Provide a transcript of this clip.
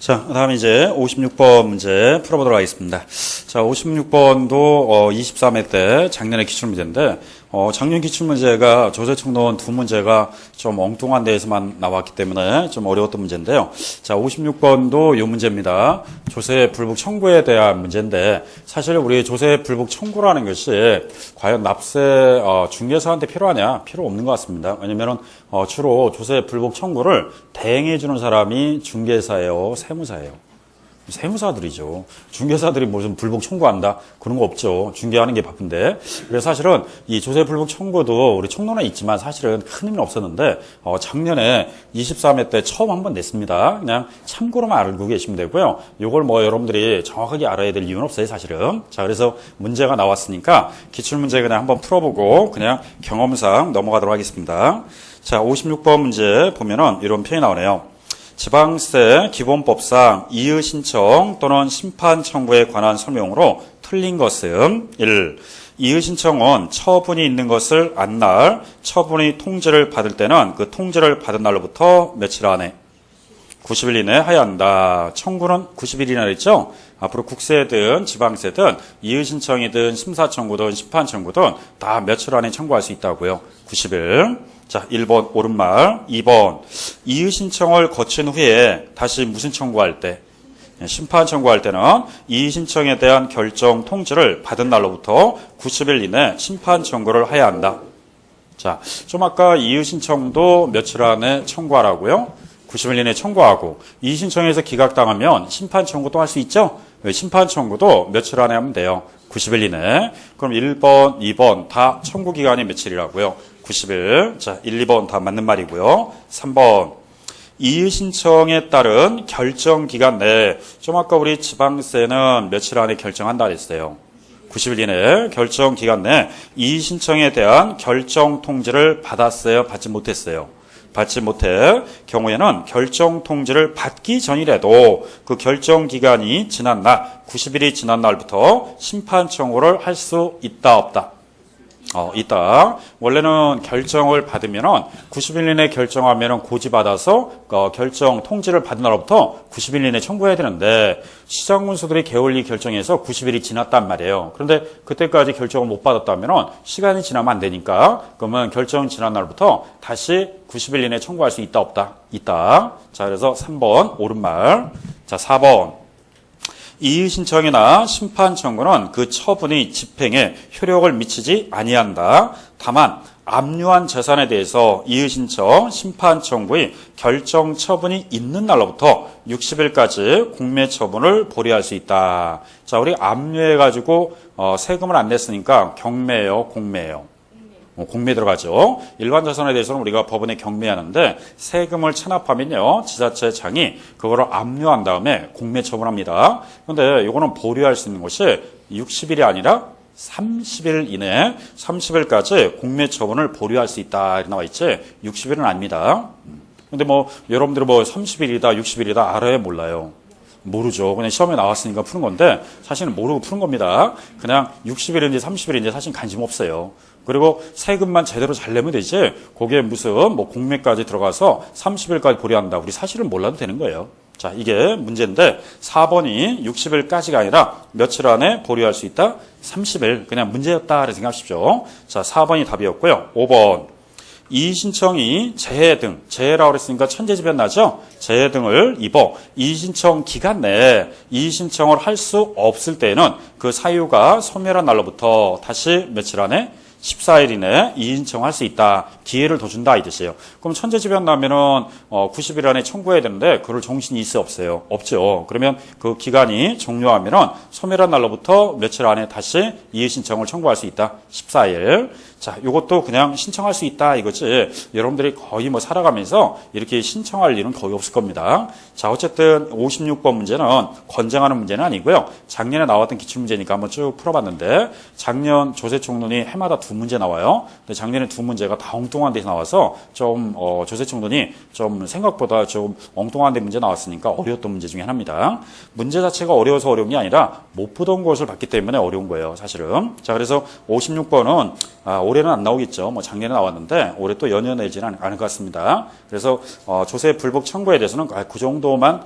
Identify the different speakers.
Speaker 1: 자, 다음 이제 56번 문제 풀어보도록 하겠습니다. 자, 56번도 어, 23회 때 작년에 기출 문제인데, 어, 작년 기출문제가 조세청론 두 문제가 좀 엉뚱한 데에서만 나왔기 때문에 좀 어려웠던 문제인데요. 자, 56번도 이 문제입니다. 조세 불복 청구에 대한 문제인데, 사실 우리 조세 불복 청구라는 것이 과연 납세 어, 중개사한테 필요하냐? 필요 없는 것 같습니다. 왜냐면은 어, 주로 조세 불복 청구를 대행해 주는 사람이 중개사예요, 세무사예요. 세무사들이죠. 중개사들이 무슨 불복 청구한다 그런 거 없죠. 중개하는 게 바쁜데. 그래서 사실은 이 조세 불복 청구도 우리 청론에 있지만 사실은 큰 의미는 없었는데 어, 작년에 23회 때 처음 한번 냈습니다. 그냥 참고로만 알고 계시면 되고요. 이걸 뭐 여러분들이 정확하게 알아야 될 이유는 없어요, 사실은. 자, 그래서 문제가 나왔으니까 기출 문제 그냥 한번 풀어보고 그냥 경험상 넘어가도록 하겠습니다. 자, 56번 문제 보면은 이런 표현이 나오네요. 지방세 기본법상 이의 신청 또는 심판 청구에 관한 설명으로 틀린 것은 1. 이의 신청은 처분이 있는 것을 안 날, 처분이 통지를 받을 때는 그 통지를 받은 날로부터 며칠 안에 90일 이내에 하야 한다. 청구는 90일이나 그랬죠? 앞으로 국세든 지방세든 이의 신청이든 심사 청구든 심판 청구든 다 며칠 안에 청구할 수 있다고요. 90일. 자, 1번 오른말, 2번 이의 신청을 거친 후에 다시 무슨 청구할 때 예, 심판 청구할 때는 이의 신청에 대한 결정 통지를 받은 날로부터 90일 이내 심판 청구를 해야 한다. 자, 좀 아까 이의 신청도 며칠 안에 청구하라고요. 90일 이내에 청구하고 이의 신청에서 기각당하면 심판 청구도 할수 있죠. 왜 심판 청구도 며칠 안에 하면 돼요. 90일 이내. 그럼 1번, 2번 다 청구 기간이 며칠이라고요? 90일. 자, 1, 2번 다 맞는 말이고요. 3번. 이의 신청에 따른 결정 기간 내에 좀 아까 우리 지방세는 며칠 안에 결정한다 그랬어요. 90일 이내 결정 기간 내 이의 신청에 대한 결정 통지를 받았어요, 받지 못했어요. 받지 못해 경우에는 결정 통지를 받기 전이라도 그 결정 기간이 지난 날 90일이 지난 날부터 심판 청구를 할 수 있다 없다. 어, 있다. 원래는 결정을 받으면은 90일 이내 결정하면은 고지받아서 어, 결정 통지를 받은 날부터 90일 이내 청구해야 되는데 시장문수들이 개월리 결정해서 90일이 지났단 말이에요. 그런데 그때까지 결정을 못 받았다면은 시간이 지나면 안 되니까 그러면 결정 지난 날부터 다시 90일 이내 청구할 수 있다 없다. 있다. 자, 그래서 3번 오른말. 자, 4번. 이의 신청이나 심판 청구는 그 처분이 집행에 효력을 미치지 아니한다. 다만 압류한 재산에 대해서 이의 신청, 심판 청구의 결정 처분이 있는 날로부터 60일까지 공매 처분을 보류할 수 있다. 자, 우리 압류해 가지고 어, 세금을 안 냈으니까 경매예요, 공매예요. 어, 공매 들어가죠. 일반 자산에 대해서는 우리가 법원에 경매하는데 세금을 체납하면요. 지자체장이 그거를 압류한 다음에 공매 처분합니다. 그런데 이거는 보류할 수 있는 것이 60일이 아니라 30일 이내 30일까지 공매 처분을 보류할 수 있다. 이렇게 나와 있지. 60일은 아닙니다. 근데 뭐 여러분들은 뭐 30일이다, 60일이다 알아야 몰라요. 모르죠. 그냥 시험에 나왔으니까 푸는 건데 사실은 모르고 푸는 겁니다. 그냥 60일인지 30일인지 사실 관심 없어요. 그리고 세금만 제대로 잘 내면 되지. 거기에 무슨 뭐 공매까지 들어가서 30일까지 보류한다. 우리 사실은 몰라도 되는 거예요. 자, 이게 문제인데 4번이 60일까지가 아니라 며칠 안에 보류할 수 있다? 30일. 그냥 문제였다. 를 생각하십시오. 자, 4번이 답이었고요. 5번. 이의 신청이 재해 등, 재해라고 그랬으니까 천재지변 나죠? 재해 등을 입어 이의 신청 기간 내에 이의 신청을 할 수 없을 때에는 그 사유가 소멸한 날로부터 다시 며칠 안에 14일 이내에 이의 신청할 수 있다. 기회를 더 준다 이 뜻이에요. 그럼 천재지변 나면은 어 90일 안에 청구해야 되는데 그럴 정신이 있어 없어요? 없죠. 그러면 그 기간이 종료하면은 소멸한 날로부터 며칠 안에 다시 이의 신청을 청구할 수 있다. 14일. 자, 이것도 그냥 신청할 수 있다 이거지. 여러분들이 거의 뭐 살아가면서 이렇게 신청할 일은 거의 없을 겁니다. 자, 어쨌든 56번 문제는 권장하는 문제는 아니고요. 작년에 나왔던 기출 문제니까 한번 쭉 풀어봤는데 작년 조세 총론이 해마다 두 문제 나와요. 근데 작년에 두 문제가 다 엉뚱한 데서 나와서 좀 어, 조세 총론이 좀 생각보다 좀 엉뚱한 데 문제 나왔으니까 어려웠던 문제 중에 하나입니다. 문제 자체가 어려워서 어려운 게 아니라 못 보던 것을 봤기 때문에 어려운 거예요, 사실은. 자, 그래서 56번은 아, 올해는 안 나오겠죠. 뭐 작년에 나왔는데 올해 또 연이어내지는 않을 것 같습니다. 그래서 어, 조세 불복 청구에 대해서는 아, 그 정도만